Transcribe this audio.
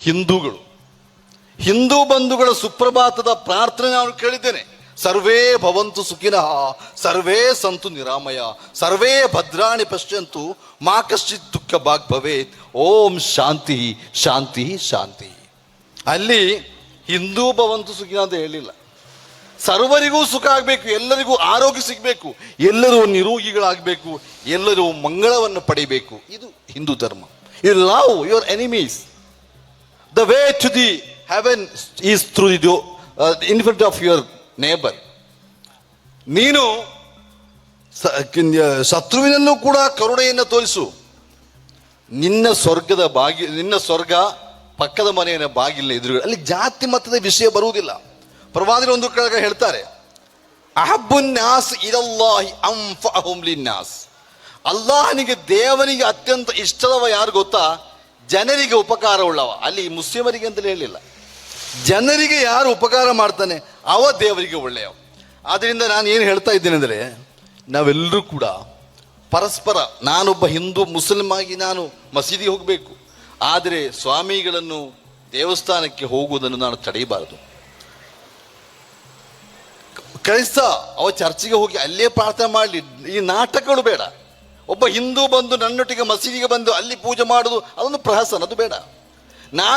ಹಿಂದೂಗಳು. ಹಿಂದೂ ಬಂಧುಗಳ ಸುಪ್ರಭಾತದ ಪ್ರಾರ್ಥನೆ ನಾನು ಕೇಳಿದ್ದೇನೆ. ಸರ್ವೇ ಭವಂತು ಸುಖಿನಃ, ಸರ್ವೇ ಸಂತು ನಿರಾಮಯ, ಸರ್ವೇ ಭದ್ರಾಣಿ ಪಶ್ಯಂತು, ಮಾ ಕಶ್ಚಿತ್ ದುಃಖ ಭಾಗ್ ಭವೇತ್, ಓಂ ಶಾಂತಿ ಶಾಂತಿ ಶಾಂತಿ. ಅಲ್ಲಿ ಹಿಂದೂ ಭವಂತು ಸುಖಿನ ಅಂತ ಹೇಳಿಲ್ಲ. ಸರ್ವರಿಗೂ ಸುಖ ಆಗಬೇಕು, ಎಲ್ಲರಿಗೂ ಆರೋಗ್ಯ ಸಿಗಬೇಕು, ಎಲ್ಲರೂ ನಿರೋಗಿಗಳಾಗಬೇಕು, ಎಲ್ಲರೂ ಮಂಗಳವನ್ನು ಪಡೆಯಬೇಕು ಇದು ಹಿಂದೂ ಧರ್ಮ. You love your enemies the way to the heaven is through the in front of your neighbour ನೀನು ಸ- ಕಿನ್- ಶತ್ರುವಿನಲ್ಲೂ ಕೂಡ ಕರುಣೆಯನ್ನು ತೋರಿಸು. ನಿನ್ನ ಸ್ವರ್ಗದ ಬಾಗಿ, ನಿನ್ನ ಸ್ವರ್ಗ ಪಕ್ಕದ ಮನೆಯ ಬಾಗಿಲ್ಲ ಎದುರುಗಡೆ. ಅಲ್ಲಿ ಜಾತಿ ಮತದ ವಿಷಯ ಬರುವುದಿಲ್ಲ. ಪ್ರವಾದಿನ ಒಂದು ಕಡೆ ಹೇಳ್ತಾರೆ ಅಹಬ್ಬುನ್ನಾಸ್ ಇದಲ್ಲಾಹಿ ಅಂಫಅಹುಂ ಲಿನ್ನಾಸ್ ಅಲ್ಲಾಹನಿಗೆ ದೇವನಿಗೆ ಅತ್ಯಂತ ಇಷ್ಟದವ ಯಾರು ಗೊತ್ತಾ? ಜನರಿಗೆ ಉಪಕಾರ ಉಳ್ಳವ. ಅಲ್ಲಿ ಮುಸ್ಲಿಮರಿಗೆ ಅಂತಲೇ ಹೇಳಿಲ್ಲ. ಜನರಿಗೆ ಯಾರು ಉಪಕಾರ ಮಾಡ್ತಾನೆ, ಅವ ದೇವರಿಗೆ ಒಳ್ಳೆಯವ. ಆದ್ದರಿಂದ ನಾನು ಏನು ಹೇಳ್ತಾ ಇದ್ದೇನೆ ಅಂದರೆ, ನಾವೆಲ್ಲರೂ ಕೂಡ ಪರಸ್ಪರ, ನಾನೊಬ್ಬ ಹಿಂದೂ ಮುಸ್ಲಿಂ ಆಗಿ ನಾನು ಮಸೀದಿಗೆ ಹೋಗಬೇಕು. ಆದರೆ ಸ್ವಾಮಿಗಳನ್ನು ದೇವಸ್ಥಾನಕ್ಕೆ ಹೋಗುವುದನ್ನು ನಾನು ತಡೆಯಬಾರದು. ಕ್ರೈಸ್ತ, ಅವ ಚರ್ಚಿಗೆ ಹೋಗಿ ಅಲ್ಲೇ ಪ್ರಾರ್ಥನೆ ಮಾಡಲಿ. ಈ ನಾಟಕಗಳು ಬೇಡ. ಒಬ್ಬ ಹಿಂದೂ ಬಂದು ನನ್ನೊಟ್ಟಿಗೆ ಮಸೀದಿಗೆ ಬಂದು ಅಲ್ಲಿ ಪೂಜೆ ಮಾಡುದು ಅದೊಂದು ಪ್ರಹಸನ ಅದು ಬೇಡ. ನಾನು